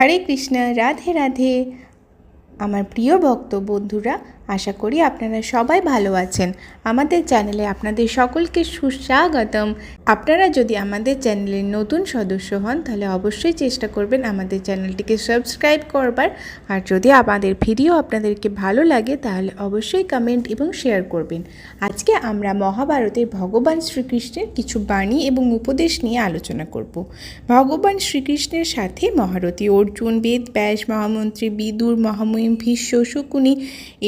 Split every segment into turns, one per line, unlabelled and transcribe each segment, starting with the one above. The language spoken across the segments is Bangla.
হরে কৃষ্ণ রাধে রাধে। আমার প্রিয় ভক্ত বন্ধুরা আশা করি আপনারা সবাই ভালো আছেন। আমাদের চ্যানেলে আপনাদের সকলকে সুস্বাগতম। আপনারা যদি আমাদের চ্যানেলের নতুন সদস্য হন, তাহলে অবশ্যই চেষ্টা করবেন আমাদের চ্যানেলটিকে সাবস্ক্রাইব করবার। আর যদি আমাদের ভিডিও আপনাদেরকে ভালো লাগে, তাহলে অবশ্যই কমেন্ট এবং শেয়ার করবেন। আজকে আমরা মহাভারতের ভগবান শ্রীকৃষ্ণের কিছু বাণী এবং উপদেশ নিয়ে আলোচনা করব। ভগবান শ্রীকৃষ্ণের সাথে মহারথী অর্জুন, বেদ, ব্যাস, মহামন্ত্রী, বিদুর, মহামহিম, ভীষ্ম, শকুনি,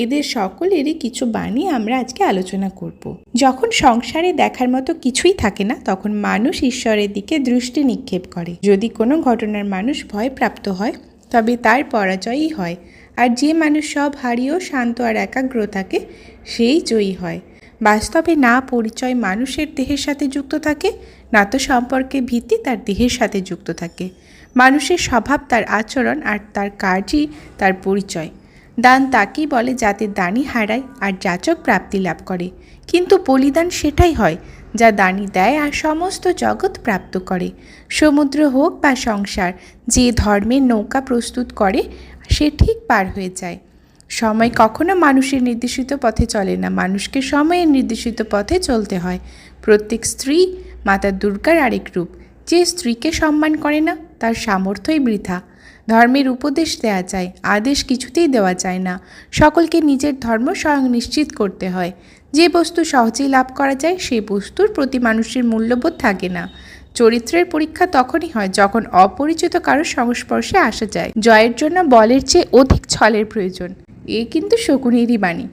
এদের সকলেরই কিছু বাণী আমরা আজকে আলোচনা করব। যখন সংসারে দেখার মতো কিছুই থাকে না, তখন মানুষ ঈশ্বরের দিকে দৃষ্টি নিক্ষেপ করে। যদি কোনো ঘটনার মানুষ ভয়প্রাপ্ত হয়, তবে তার পরাজয়ই হয়। আর যে মানুষ সব হারিয়েও শান্ত আর একাগ্র থাকে, সেই জয়ী হয়। বাস্তবে না পরিচয় মানুষের দেহের সাথে যুক্ত থাকে, না তো সম্পর্কে ভিত্তি তার দেহের সাথে যুক্ত থাকে। মানুষের স্বভাব, তার আচরণ আর তার কাজই তার পরিচয়। দান তাকেই বলে যাতে দানি হারায় আর যাচক প্রাপ্তি লাভ করে। কিন্তু বলিদান সেটাই হয়, যা দানি দেয় আর সমস্ত জগৎ প্রাপ্ত করে। সমুদ্র হোক বা সংসার, যে ধর্মের নৌকা প্রস্তুত করে, সে ঠিক পার হয়ে যায়। সময় কখনো মানুষের নির্দেশিত পথে চলে না, মানুষকে সময়ের নির্দেশিত পথে চলতে হয়। প্রত্যেক স্ত্রী মাতা দুর্গার আরেক রূপ, যে স্ত্রীকে সম্মান করে না তার সামর্থ্যই বৃথা। ধর্মের উপদেশ দেওয়া যায় আদেশ কিছুতেই দেওয়া যায় না। সকলকে নিজের ধর্ম স্বয়ং নিশ্চিত করতে হয়। যে বস্তু সহজেই লাভ করা যায় সেই বস্তুর প্রতি মানুষের মূল্যবোধ থাকে না। চরিত্রের পরীক্ষা তখনই হয় যখন অপরিচিত কারোর সংস্পর্শে আসা যায়। জয়ের জন্য বলের চেয়ে অধিক ছলের প্রয়োজন। এ কিন্তু শকুনেরই বাণী।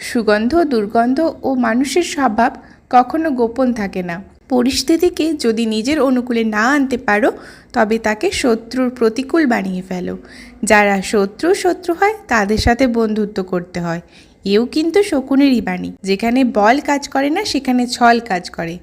সুগন্ধ, দুর্গন্ধ ও মানুষের স্বভাব কখনো গোপন থাকে না। পরিস্থিতিকে যদি নিজের অনুকূলে না আনতে পারো, তবে তাকে শত্রুর প্রতিকূল বানিয়ে ফেলো। যারা শত্রু শত্রু হয়, তাদের সাথে বন্ধুত্ব করতে হয়। এও কিন্তু শকুনেরই বাণী, যেখানে বল কাজ করে না, সেখানে ছল কাজ করে।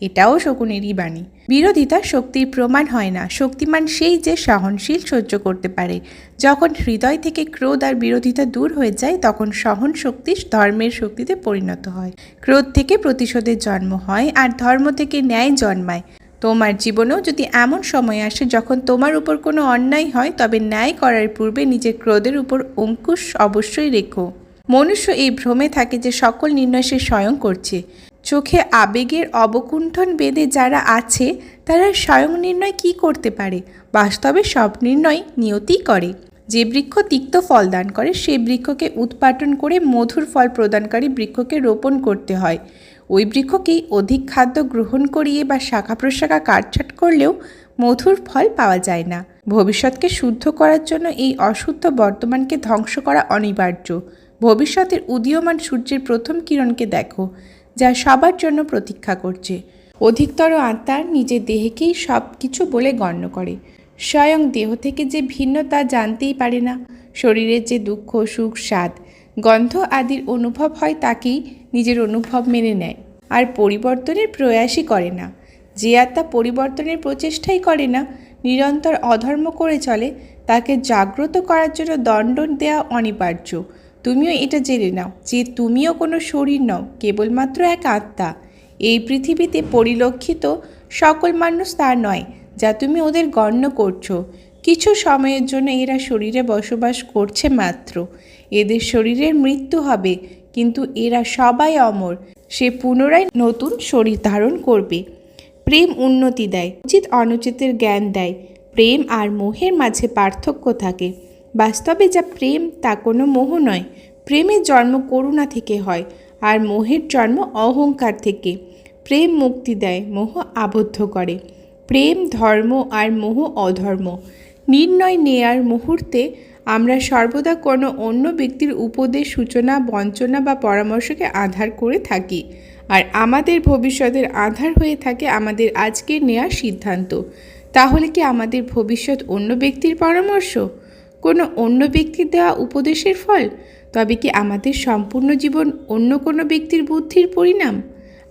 এটাও শকুনেরই বাণী। বিরোধিতা শক্তির প্রমাণ হয় না। শক্তিমান সেই যে সহনশীল সহ্য করতে পারে। যখন হৃদয় থেকে ক্রোধ আর বিরোধিতা দূর হয়ে যায়, তখন সহন শক্তি ধর্মের শক্তিতে পরিণত হয়। ক্রোধ থেকে প্রতিশোধের জন্ম হয় আর ধর্ম থেকে ন্যায় জন্মায়। তোমার জীবনেও যদি এমন সময় আসে যখন তোমার উপর কোনো অন্যায় হয়, তবে ন্যায় করার পূর্বে নিজের ক্রোধের উপর অঙ্কুশ অবশ্যই রেখো। মনুষ্য এই ভ্রমে থাকে যে সকল নির্ণয় সে স্বয়ং করছে। চোখে আবেগের অবকুণ্ঠন বেদে যারা আছে, তারা স্বয়ং নির্ণয় কি করতে পারে? বাস্তবে সব নির্ণয় নিয়তি করে। যে বৃক্ষ তিক্ত ফল দান করে সেই বৃক্ষকে উৎপাটন করে মধুর ফল প্রদানকারী বৃক্ষকে রোপণ করতে হয়। ওই বৃক্ষকেই অধিক খাদ্য গ্রহণ করিয়ে বা শাখা প্রশাখা কাটছাট করলেও মধুর ফল পাওয়া যায় না। ভবিষ্যৎকে শুদ্ধ করার জন্য এই অশুদ্ধ বর্তমানকে ধ্বংস করা অনিবার্য। ভবিষ্যতের উদীয়মান সূর্যের প্রথম কিরণকে দেখো। যা সবার জন্য প্রতীক্ষা করছে। অধিকতর আত্মা নিজের দেহকেই সব কিছু বলে গণ্য করে। স্বয়ং দেহ থেকে যে ভিন্ন তা জানতেই পারে না। শরীরের যে দুঃখ, সুখ, স্বাদ, গন্ধ আদির অনুভব হয় তাকেই নিজের অনুভব মেনে নেয়। আর পরিবর্তনের প্রয়াসই করে না। যে আত্মা পরিবর্তনের প্রচেষ্টাই করে না, নিরন্তর অধর্ম করে চলে, তাকে জাগ্রত করার জন্য দণ্ড দেওয়া অনিবার্য। তুমিও এটা জেনে নাও যে তুমিও কোনো শরীর নও, কেবলমাত্র এক আত্মা। এই পৃথিবীতে পরিলক্ষিত সকল মানুষ তা নয়, যা তুমি ওদের গণ্য করছ। কিছু সময়ের জন্য এরা শরীরে বসবাস করছে মাত্র। এদের শরীরের মৃত্যু হবে, কিন্তু এরা সবাই অমর। সে পুনরায় নতুন শরীর ধারণ করবে। প্রেম উন্নতি দেয়, উচিত অনুচিতের জ্ঞান দেয়। প্রেম আর মোহের মাঝে পার্থক্য থাকে। বাস্তবে যা প্রেম, তা কোনো মোহ নয়। প্রেমের জন্ম করুণা থেকে হয়, আর মোহের জন্ম অহংকার থেকে। প্রেম মুক্তি দেয়, মোহ আবদ্ধ করে। প্রেম, ধর্ম আর মোহ অধর্ম। নির্ণয় নেয়ার মুহূর্তে আমরা সর্বদা কোনো অন্য ব্যক্তির উপদেশ, সূচনা, বঞ্চনা বা পরামর্শকে আধার করে থাকি, আর আমাদের ভবিষ্যতের আধার হয়ে থাকে আমাদের আজকের নেওয়ার সিদ্ধান্ত। তাহলে কি আমাদের ভবিষ্যৎ অন্য ব্যক্তির পরামর্শ? কোনো অন্য ব্যক্তির দেওয়া উপদেশের ফল? তবে কি আমাদের সম্পূর্ণ জীবন অন্য কোনো ব্যক্তির বুদ্ধির পরিণাম?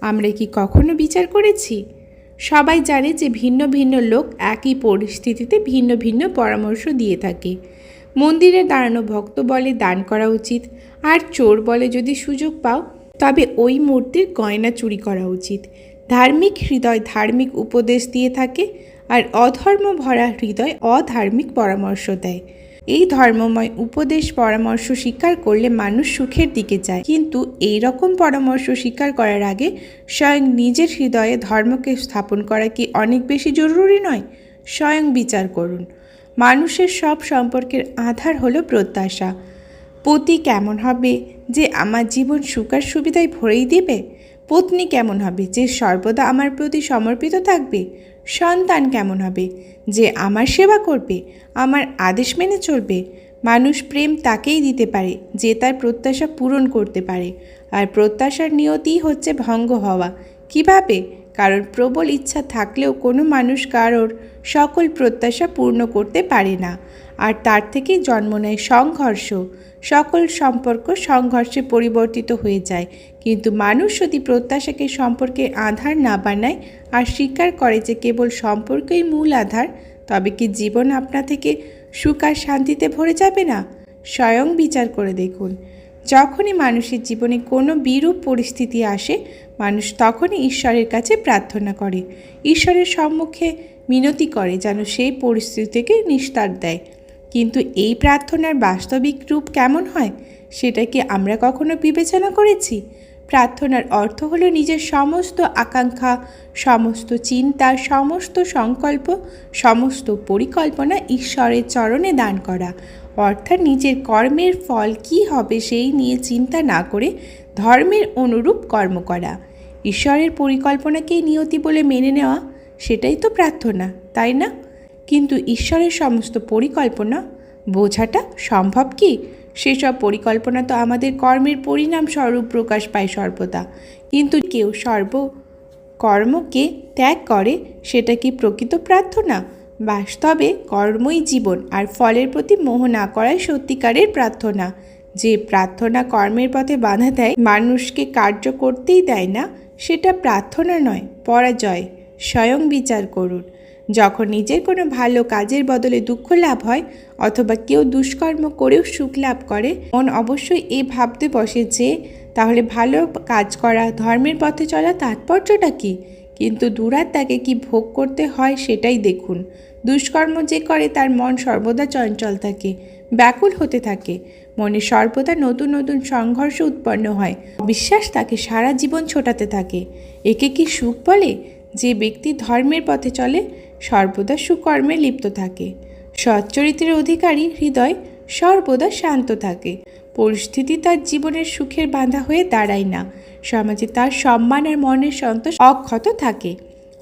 আমরা কি কখনো বিচার করেছি? সবাই জানে যে ভিন্ন ভিন্ন লোক একই পরিস্থিতিতে ভিন্ন ভিন্ন পরামর্শ দিয়ে থাকে। মন্দিরে দাঁড়ানো ভক্ত বলে দান করা উচিত, আর চোর বলে যদি সুযোগ পাও, তবে ওই মূর্তির গয়না চুরি করা উচিত। ধার্মিক হৃদয় ধার্মিক উপদেশ দিয়ে থাকে, আর অধর্ম ভরা হৃদয় অধার্মিক পরামর্শ দেয়। এই ধর্মময় উপদেশ পরামর্শ স্বীকার করলে মানুষ সুখের দিকে যায়। কিন্তু এই রকম পরামর্শ স্বীকার করার আগে স্বয়ং নিজের হৃদয়ে ধর্মকে স্থাপন করা কি অনেক বেশি জরুরি নয়? স্বয়ং বিচার করুন। মানুষের সব সম্পর্কের আধার হলো প্রত্যাশা। পতি কেমন হবে? যে আমার জীবন সুখার সুবিধায় ভরেই দিবে? পত্নী কেমন হবে? যে সর্বদা আমার প্রতি সমর্পিত থাকবে? সন্তান কেমন হবে? যে আমার সেবা করবে, আমার আদেশ মেনে চলবে। মানুষ প্রেম তাকেই দিতে পারে, যে তার প্রত্যাশা পূরণ করতে পারে। আর প্রত্যাশার নিয়তিই হচ্ছে ভঙ্গ হওয়া। কীভাবে? কারণ প্রবল ইচ্ছা থাকলেও কোনো মানুষ কারোর সকল প্রত্যাশা পূর্ণ করতে পারে না। আর তার থেকেই জন্ম নেয় সংঘর্ষ। সকল সম্পর্ক সংঘর্ষে পরিবর্তিত হয়ে যায়। কিন্তু মানুষ যদি প্রত্যাশাকে সম্পর্কে আধার না বানায় আর স্বীকার করে যে কেবল সম্পর্কই মূল আধার, তবে কি জীবন আপনা থেকে সুখ আর শান্তিতে ভরে যাবে না? স্বয়ং বিচার করে দেখুন। যখনই মানুষের জীবনে কোনো বিরূপ পরিস্থিতি আসে, মানুষ তখনই ঈশ্বরের কাছে প্রার্থনা করে। ঈশ্বরের সম্মুখে মিনতি করে যেন সেই পরিস্থিতি থেকে নিস্তার দেয়। কিন্তু এই প্রার্থনার বাস্তবিক রূপ কেমন হয়, সেটা কি আমরা কখনো বিবেচনা করেছি? প্রার্থনার অর্থ হলো নিজের সমস্ত আকাঙ্ক্ষা, সমস্ত চিন্তা, সমস্ত সংকল্প, সমস্ত পরিকল্পনা ঈশ্বরের চরণে দান করা। অর্থাৎ নিজের কর্মের ফল কি হবে সেই নিয়ে চিন্তা না করে ধর্মের অনুরূপ কর্ম করা। ঈশ্বরের পরিকল্পনাকেই নিয়তি বলে মেনে নেওয়া, সেটাই তো প্রার্থনা, তাই না? কিন্তু ঈশ্বরের সমস্ত পরিকল্পনা বোঝাটা সম্ভব কি? সেসব পরিকল্পনা তো আমাদের কর্মের পরিণাম স্বরূপ প্রকাশ পায় সর্বদা। কিন্তু কেউ সর্ব কর্মকে ত্যাগ করে, সেটা কি প্রকৃত প্রার্থনা? বাস্তবে কর্মই জীবন, আর ফলের প্রতি মোহ না করাই সত্যিকারের প্রার্থনা। যে প্রার্থনা কর্মের পথে বাধা দেয়, মানুষকে কার্য করতেই দেয় না, সেটা প্রার্থনা নয়, পরাজয়। স্বয়ং বিচার করুন। যখন নিজের কোনো ভালো কাজের বদলে দুঃখ লাভ হয় অথবা কেউ দুষ্কর্ম করেও সুখ লাভ করে, মন অবশ্যই এ ভাবতে বসে যে, তাহলে ভালো কাজ করা, ধর্মের পথে চলা তাৎপর্যটা কী? কিন্তু দুরাত্মাকে কি ভোগ করতে হয় সেটাই দেখুন। দুষ্কর্ম যে করে তার মন সর্বদা চঞ্চল থাকে, ব্যাকুল হতে থাকে। মনে সর্বদা নতুন নতুন সংঘর্ষ উৎপন্ন হয় বিশ্বাস তাকে সারা জীবন ছোটাতে থাকে। একে কি সুখ বলে? যে ব্যক্তি ধর্মের পথে চলে সর্বদা সুকর্মে লিপ্ত থাকে। সচ্চরিত্রের অধিকারী হৃদয় সর্বদা শান্ত থাকে। পরিস্থিতি তার জীবনের সুখের বাঁধা হয়ে দাঁড়ায় না। সমাজে তার সম্মান আর মনের সন্তোষ অক্ষত থাকে।